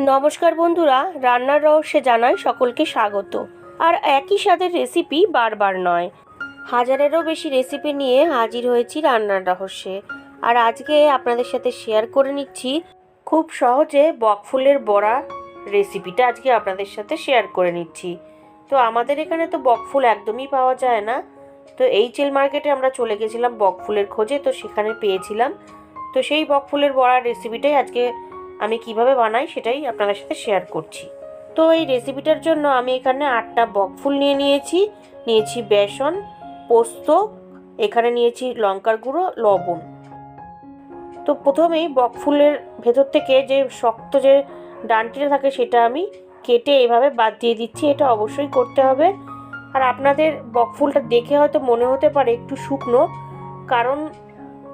নমস্কার বন্ধুরা, রান্নার রহস্যে জানাই সকলকে স্বাগত। আর একই স্বাদের রেসিপি বারবার নয়। হাজারেরও বেশি রেসিপি নিয়ে হাজির হয়েছি রান্নার রহস্যে। আর আজকে আপনাদের সাথে শেয়ার করে নিচ্ছি খুব সহজে বকফুলের বড়া রেসিপিটা আজকে আপনাদের সাথে শেয়ার করে নিচ্ছি। তো আমাদের এখানে তো বকফুল একদমই পাওয়া যায় না। তো এইচএল মার্কেটে আমরা চলে গেছিলাম বকফুলের খোঁজে, তো সেখানে পেয়েছিলাম। তো সেই বকফুলের বড়ার রেসিপিটাই আজকে কীভাবে বানাই সেটাই আপনাদের সাথে শেয়ার করছি। তো এই রেসিপিটার জন্য আমি এখানে আটটা বকফুল নিয়ে নিয়েছি। নিয়েছি বেসন, পোস্ত, এখানে নিয়েছি লঙ্কার গুঁড়ো, লবণ। তো প্রথমেই বকফুলের ভেতর থেকে যে শক্ত যে ডানটিটা থাকে সেটা আমি কেটে এভাবে বাদ দিয়ে দিচ্ছি। এটা অবশ্যই করতে হবে। আর আপনাদের বকফুলটা দেখে হয়তো মনে হতে পারে একটু শুকনো, কারণ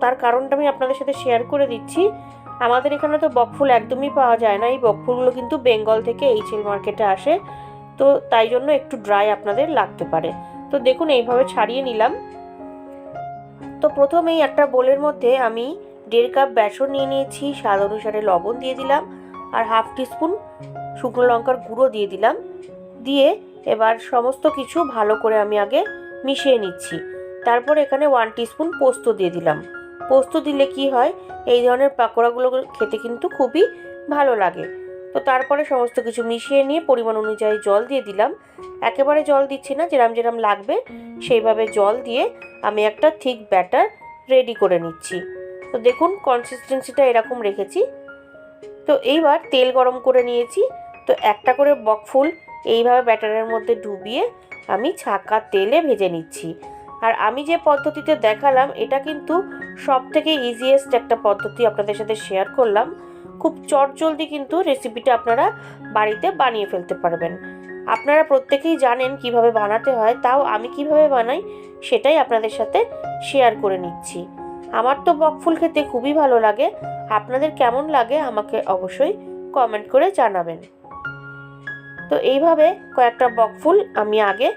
তার কারণটা আমি আপনাদের সাথে শেয়ার করে দিচ্ছি। আমাদের এখানে তো বকফুল একদমই পাওয়া যায় না। এই বকফুলগুলো কিন্তু বেঙ্গল থেকে এইচএল মার্কেটে আসে। তো তাই জন্য একটু ড্রাই আপনাদের লাগতে পারে। তো দেখুন, এইভাবে ছাড়িয়ে নিলাম। তো প্রথমেই একটা বোলের মধ্যে আমি দেড় কাপ বেসন নিয়ে নিয়েছি। স্বাদ অনুসারে লবণ দিয়ে দিলাম আর হাফ টিস্পুন শুকনো লঙ্কার গুঁড়ো দিয়ে দিলাম। দিয়ে এবার সমস্ত কিছু ভালো করে আমি আগে মিশিয়ে নিচ্ছি। তারপর এখানে ওয়ান টিস্পুন পোস্ত দিয়ে দিলাম। পোস্ত দিলে কি হয়? এই ধরনের পাকোড়াগুলো খেতে কিন্তু খুবই ভালো লাগে। তো তারপরে সমস্ত কিছু মিশিয়ে নিয়ে পরিমাণ অনুযায়ী জল দিয়ে দিলাম। একেবারে জল দিচ্ছি না, যেরাম যেরাম লাগবে সেইভাবে জল দিয়ে আমি একটা থিক ব্যাটার রেডি করে নিচ্ছি। তো দেখুন কনসিস্টেন্সিটা এরকম রেখেছি। তো এইবার তেল গরম করে নিয়েছি। তো একটা করে বকফুল এইভাবে ব্যাটারের মধ্যে ডুবিয়ে আমি ছাকা তেলে ভেজে নিচ্ছি। আর আমি যে পদ্ধতিতে দেখালাম, এটা কিন্তু সব থেকে ইজিয়েস্ট একটা পদ্ধতি আপনাদের সাথে শেয়ার করলাম। খুব চটজলদি কিন্তু রেসিপিটা আপনারা বাড়িতে বানিয়ে ফেলতে পারবেন। আপনারা প্রত্যেকেই জানেন কীভাবে বানাতে হয়, তাও আমি কীভাবে বানাই সেটাই আপনাদের সাথে শেয়ার করে নিচ্ছি। আমার তো বকফুল খেতে খুবই ভালো লাগে। আপনাদের কেমন লাগে আমাকে অবশ্যই কমেন্ট করে জানাবেন। তো এইভাবে কয়েকটা বকফুল আমি আগে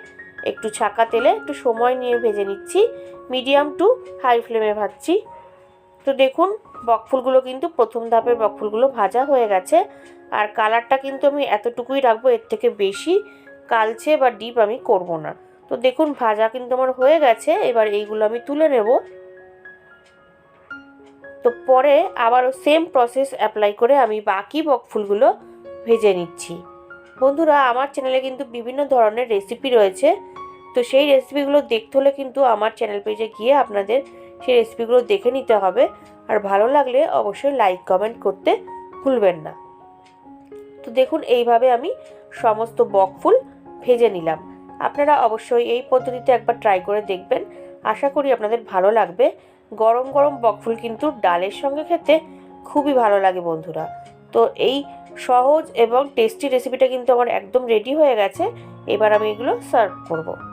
একটু ছাকা তেলে একটু সময় নিয়ে ভেজে নিচ্ছি। মিডিয়াম টু হাই ফ্লেমে ভাজছি। তো দেখুন, বকফুলগুলো কিন্তু প্রথম ধাপের বকফুলগুলো ভাজা হয়ে গেছে। আর কালারটা কিন্তু আমি এতটুকুই রাখব, এর থেকে বেশি কালচে বা ডিপ আমি করব না। তো দেখুন, ভাজা কিন্তু আমার হয়ে গেছে, এবার এইগুলো আমি তুলে নেব। তো পরে আবারও সেম প্রসেস অ্যাপ্লাই করে আমি বাকি বকফুলগুলো ভেজে নিচ্ছি। বন্ধুরা, আমার চ্যানেলে কিন্তু বিভিন্ন ধরনের রেসিপি রয়েছে। তো সেই রেসিপিগুলো দেখতে হলে কিন্তু আমার চ্যানেল পেজে গিয়ে আপনাদের সেই রেসিপিগুলো দেখে নিতে হবে। আর ভালো লাগলে অবশ্যই লাইক কমেন্ট করতে ভুলবেন না। তো দেখুন, এইভাবে আমি সমস্ত বকফুল ভেজে নিলাম। আপনারা অবশ্যই এই পদ্ধতিতে একবার ট্রাই করে দেখবেন। আশা করি আপনাদের ভালো লাগবে। গরম গরম বকফুল কিন্তু ডালের সঙ্গে খেতে খুবই ভালো লাগে বন্ধুরা। তো এই সহজ এবং টেস্টি রেসিপিটা কিন্তু আমার একদম রেডি হয়ে গেছে। এবার আমি এগুলো সার্ভ করব।